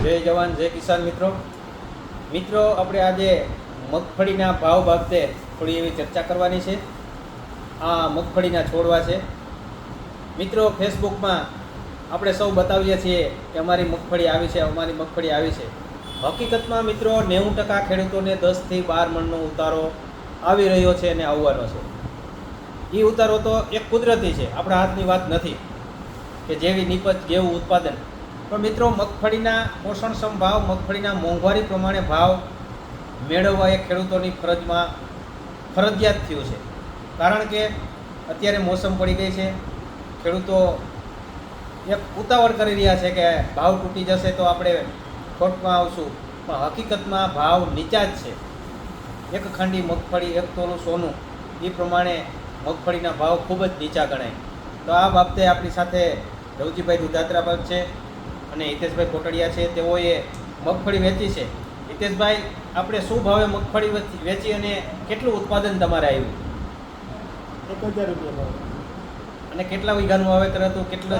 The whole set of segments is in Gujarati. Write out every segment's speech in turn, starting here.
જય જવાન, જય કિસાન મિત્રો. મિત્રો, આપણે આજે મગફળીના ભાવ બાબતે થોડી એવી ચર્ચા કરવાની છે. આ મગફળીના છોડવા છે. મિત્રો, ફેસબુકમાં આપણે સૌ બતાવીએ છીએ કે અમારી મગફળી આવી છે, અમારી મગફળી આવી છે. હકીકતમાં મિત્રો, નેવું ટકા ખેડૂતોને દસથી બાર મણનો ઉતારો આવી રહ્યો છે અને આવવાનો છે. એ ઉતારો તો એક કુદરતી છે, આપણા હાથની વાત નથી કે જેવી નિપજ, જેવું ઉત્પાદન પણ મિત્રો, મગફળીના પોષણક્ષમ ભાવ, મગફળીના મોંઘવારી પ્રમાણે ભાવ મેળવવા એ ખેડૂતોની ફરજમાં ફરજિયાત થયું છે. કારણ કે અત્યારે મોસમ પડી ગઈ છે. ખેડૂતો એક ઉતાવળ કરી રહ્યા છે કે ભાવ તૂટી જશે તો આપણે ખોટમાં આવશું. પણ હકીકતમાં ભાવ નીચા જ છે. એક ખાંડી મગફળી, એક તોલું સોનું, એ પ્રમાણે મગફળીના ભાવ ખૂબ જ નીચા ગણાય. તો આ બાબતે આપણી સાથે રવજીભાઈ દુધાત્રા છે. અને હિતેશભાઈ કોટડિયા છે તેઓએ મગફળી વેચી છે. હિતેશભાઈ આપણે શું ભાવે મગફળી વેચી- અને કેટલું ઉત્પાદન તમારે આવ્યું? એક હજાર રૂપિયા અને કેટલા વીઘાનું વાવેતર હતું? કેટલા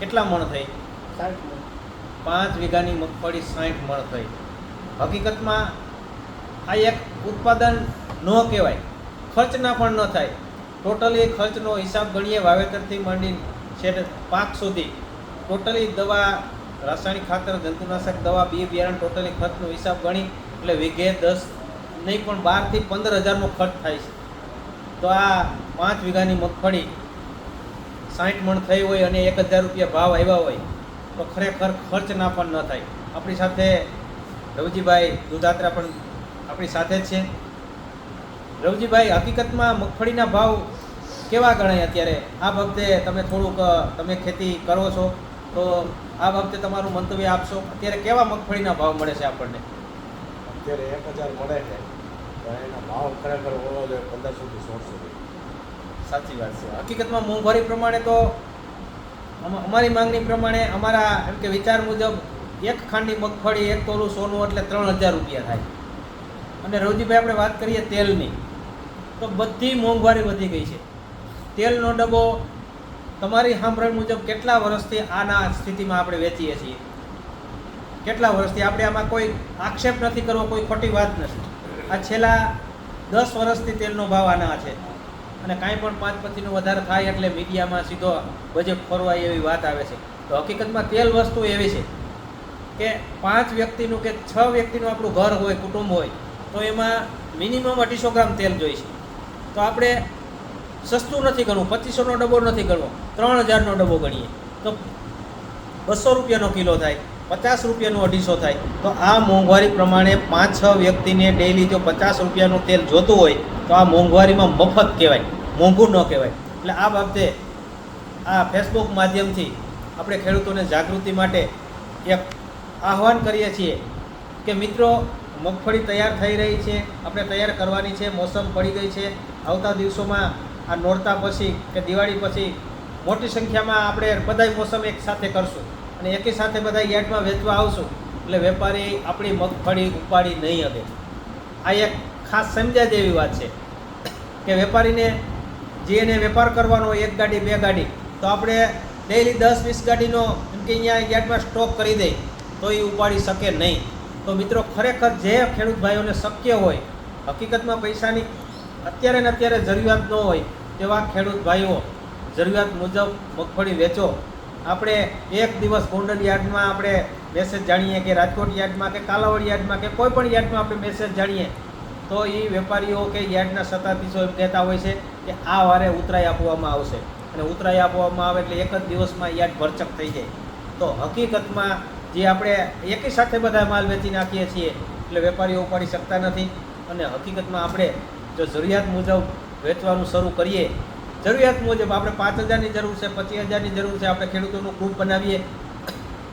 કેટલા મણ થઈ? પાંચ વીઘાની મગફળી સાઠ મણ થઈ. હકીકતમાં આ એક ઉત્પાદન ન કહેવાય. ખર્ચના પણ ન થાય. ટોટલી ખર્ચનો હિસાબ ગણીએ વાવેતરથી માંડી છેક પાક સુધી. ટોટલી દવા, રાસાયણિક ખાતર, જંતુનાશક દવા, બી બિયારણ ટોટલી ખર્ચનો હિસાબ ગણી, એટલે વીઘે દસ નહીં પણ બારથી પંદર હજારનો ખર્ચ થાય છે. તો આ પાંચ વીઘાની મગફળી સાઠ મણ થઈ હોય અને એક હજાર રૂપિયા ભાવ આવ્યા હોય, તો ખરેખર ખર્ચ ના પણ ન થાય. આપણી સાથે રવજીભાઈ દુધાત્રા પણ આપણી સાથે જ છે. રવજીભાઈ, હકીકતમાં મગફળીના ભાવ કેવા ગણાય અત્યારે? આ બાબતે તમે થોડુંક, તમે ખેતી કરો છો. તો આ બાબતે તમારું મંતવ્ય આપશો? અત્યારે કેવા મગફળીના ભાવ મળે છે આપણને? અત્યારે એક હજાર મળે છે તો એના ભાવ ખરેખર ઓળો છે પંદરસોથી સોળસો સાચી વાત છે. હકીકતમાં મોંઘવારી પ્રમાણે તો અમારી માંગણી પ્રમાણે અમારા એમ કે વિચાર મુજબ એક ખાંડી મગફળી એક તોલું સોનું એટલે ત્રણ હજાર રૂપિયા થાય. અને રવજીભાઈ આપણે વાત કરીએ તેલની. તો બધી મોંઘવારી વધી ગઈ છે. તેલનો ડબ્બો તમારી સાંભળણ મુજબ કેટલા વર્ષથી આના સ્થિતિમાં આપણે વેચીએ છીએ? કેટલા વર્ષથી? આપણે આમાં કોઈ આક્ષેપ નથી કરવો, કોઈ ખોટી વાત નથી. આ છેલ્લા દસ વર્ષથી તેલનો ભાવ આના છે. અને કાંઈ પણ પાંચ પછીનો વધારે થાય એટલે મીડિયામાં સીધો બજેટ ખોરવાય એવી વાત આવે છે. તો હકીકતમાં તેલ વસ્તુ એવી છે કે પાંચ વ્યક્તિનું કે છ વ્યક્તિનું આપણું ઘર હોય, કુટુંબ હોય, તો એમાં મિનિમમ અઢીસો ગ્રામ તેલ જોઈશે. તો આપણે સસ્તું નથી ગણવું, પચીસોનો ડબ્બો નથી ગણવો, ત્રણ હજારનો ડબ્બો ગણીએ. તો બસો રૂપિયાનો કિલો થાય, પચાસ રૂપિયાનું અઢીસો થાય. તો આ મોંઘવારી પ્રમાણે પાંચ છ વ્યક્તિને ડેઈલી જો પચાસ રૂપિયાનું તેલ જોતું હોય, તો આ મોંઘવારીમાં મફત કહેવાય, મોંઘું ન કહેવાય. એટલે આ બાબતે આ ફેસબુક માધ્યમથી આપણે ખેડૂતોને જાગૃતિ માટે એક આહવાન કરીએ છીએ કે મિત્રો, મગફળી તૈયાર થઈ રહી છે, આપણે તૈયાર કરવાની છે, મોસમ પડી ગઈ છે. આવતા દિવસોમાં આ નોરતા પછી કે દિવાળી પછી મોટી સંખ્યામાં આપણે બધાય મોસમ એક સાથે કરશું. અને એકી સાથે બધા યાર્ડમાં વેચવા આવશું. એટલે વેપારી આપણી મગફળી ઉપાડી નહીં શકે આ એક ખાસ સમજ્યા જેવી વાત છે કે વેપારીને જે એને વેપાર કરવાનો એક ગાડી, બે ગાડી, તો આપણે ડેઈલી દસ, વીસ ગાડીનો એમ કે અહીંયા યાર્ડમાં સ્ટોક કરી દે, તો એ ઉપાડી શકે નહીં. તો મિત્રો ખરેખર જે ખેડૂત ભાઈઓને શક્ય હોય, હકીકતમાં પૈસાની અત્યારે ને અત્યારે જરૂરિયાત ન હોય તેવા ખેડૂત ભાઈઓ જરૂરિયાત મુજબ મગફળી વેચો. આપણે એક દિવસ ગોંડલ યાર્ડમાં આપણે મેસેજ જાણીએ કે રાજકોટ યાર્ડમાં કે કાલાવડ યાર્ડમાં કે કોઈ પણ યાર્ડમાં આપણે મેસેજ જાણીએ, તો એ વેપારીઓ કે યાર્ડના સત્તાધીશો એમ કહેતા હોય છે કે આ વારે ઉતરાઈ આપવામાં આવશે. અને ઉતરાઈ આપવામાં આવે એટલે એક જ દિવસમાં યાર્ડ ભરચક થઈ જાય. તો હકીકતમાં જે આપણે એકી સાથે બધા માલ વેચી નાખીએ છીએ એટલે વેપારીઓ ઉપાડી શકતા નથી. અને હકીકતમાં આપણે જો જરૂરિયાત મુજબ વેચવાનું શરૂ કરીએ, જરૂરિયાત મુજબ આપણે પાંચ હજારની જરૂર છે, પચીસ હજારની જરૂર છે, આપણે ખેડૂતોનું ગ્રુપ બનાવીએ,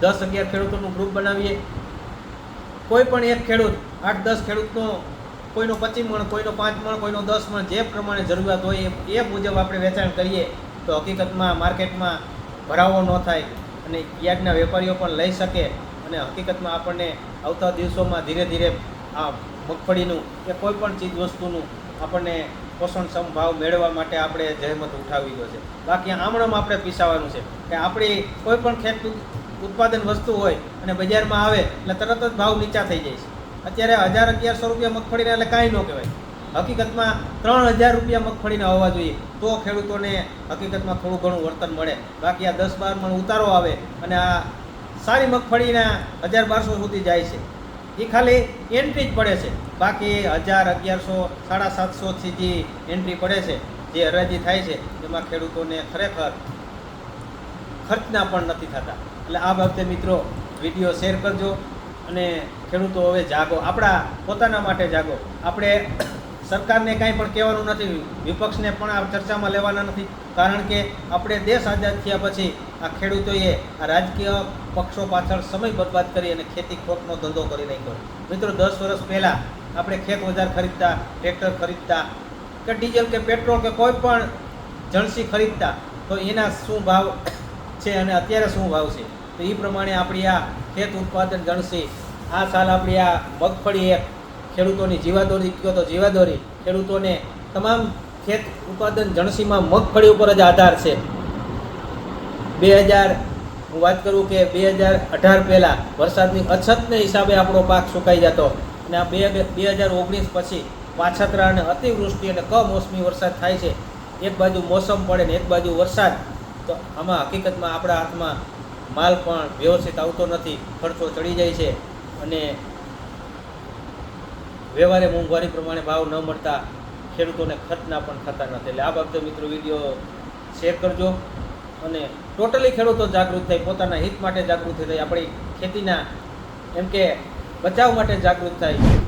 દસ અગિયાર ખેડૂતોનું ગ્રુપ બનાવીએ. કોઈ પણ એક ખેડૂત, આઠ દસ ખેડૂતનો, કોઈનો પચીસ મણ, કોઈનો પાંચ મણ, કોઈનો દસ મણ, જે પ્રમાણે જરૂરિયાત હોય એ મુજબ આપણે વેચાણ કરીએ, તો હકીકતમાં માર્કેટમાં ભરાવો ન થાય અને યાર્ડના વેપારીઓ પણ લઈ શકે અને હકીકતમાં આપણને આવતા દિવસોમાં ધીરે ધીરે આ મગફળીનું કે કોઈ પણ ચીજ વસ્તુનું આપણને પોષણક્ષમ ભાવ મેળવવા માટે આપણે જહેમત ઉઠાવી છે. બાકી આમણમ આપણે પીસાવાનું છે કે આપણી કોઈ પણ ખેત ઉત્પાદન વસ્તુ હોય અને બજારમાં આવે એટલે તરત જ ભાવ નીચા થઈ જાય છે. અત્યારે હજાર અગિયારસો રૂપિયા મગફળીના એટલે કાંઈ ન કહેવાય. હકીકતમાં ત્રણ હજાર રૂપિયા મગફળીના હોવા જોઈએ તો ખેડૂતોને હકીકતમાં થોડું ઘણું વર્તન મળે. બાકી આ દસ બાર મણ ઉતારો આવે અને આ સારી મગફળીના હજાર બારસો સુધી જાય છે. એ ખાલી એન્ટ્રી જ પડે છે. બાકી હજાર, અગિયારસો, સાડા સાતસોથી જે એન્ટ્રી પડે છે, જે હરાજી થાય છે, એમાં ખેડૂતોને ખરેખર ખર્ચના પણ નથી થતા. એટલે આ બાબતે મિત્રો વીડિયો શેર કરજો અને ખેડૂતો હવે જાગો. આપણા પોતાના માટે જાગો. આપણે સરકારને કાંઈ પણ કહેવાનું નથી, વિપક્ષને પણ આ ચર્ચામાં લેવાના નથી. કારણ કે આપણે દેશ આઝાદ થયા પછી આ ખેડૂતોએ આ રાજકીય પક્ષો પાછળ સમય બરબાદ કરી અને ખેતી ખોટનો ધંધો કરી નાખ્યો. મિત્રો, દસ વર્ષ પહેલાં આપણે ખેત ઓજાર ખરીદતા, ટ્રેક્ટર ખરીદતા કે ડીઝલ કે પેટ્રોલ કે કોઈ પણ જણસી ખરીદતા, તો એના શું ભાવ છે અને અત્યારે શું ભાવ છે? તો એ પ્રમાણે આપણી આ ખેત ઉત્પાદન જણસી, આ સાલ આપણી આ મગફળી એક ખેડૂતોની જીવાદોરી, કયો તો જીવાદોરી, ખેડૂતોને તમામ ખેત ઉત્પાદન જણસીમાં મગફળી ઉપર જ આધાર છે. બે હજાર હું વાત કરું કે બે હજાર અઢાર પહેલાં વરસાદની અછતને હિસાબે આપણો પાક સુકાઈ જતો અને આ બે બે હજાર ઓગણીસ પછી પાછતરા અને અતિવૃષ્ટિ અને કમોસમી વરસાદ થાય છે. એક બાજુ મોસમ પડે ને એક બાજુ વરસાદ, તો આમાં હકીકતમાં આપણા હાથમાં માલ પણ વ્યવસ્થિત આવતો નથી, ખર્ચો ચડી જાય છે અને વ્યવહારે મોંઘવારી પ્રમાણે ભાવ ન મળતા ખેડૂતોને ખર્ચના પણ થતા નથી. એટલે આ બાબતે મિત્રો વીડિયો શેર કરજો. અને ટોટલી ખેડૂતો જાગૃત થાય, પોતાના હિત માટે જાગૃત થાય આપણી ખેતીના, એમ કે બચાવ માટે જાગૃત થાય.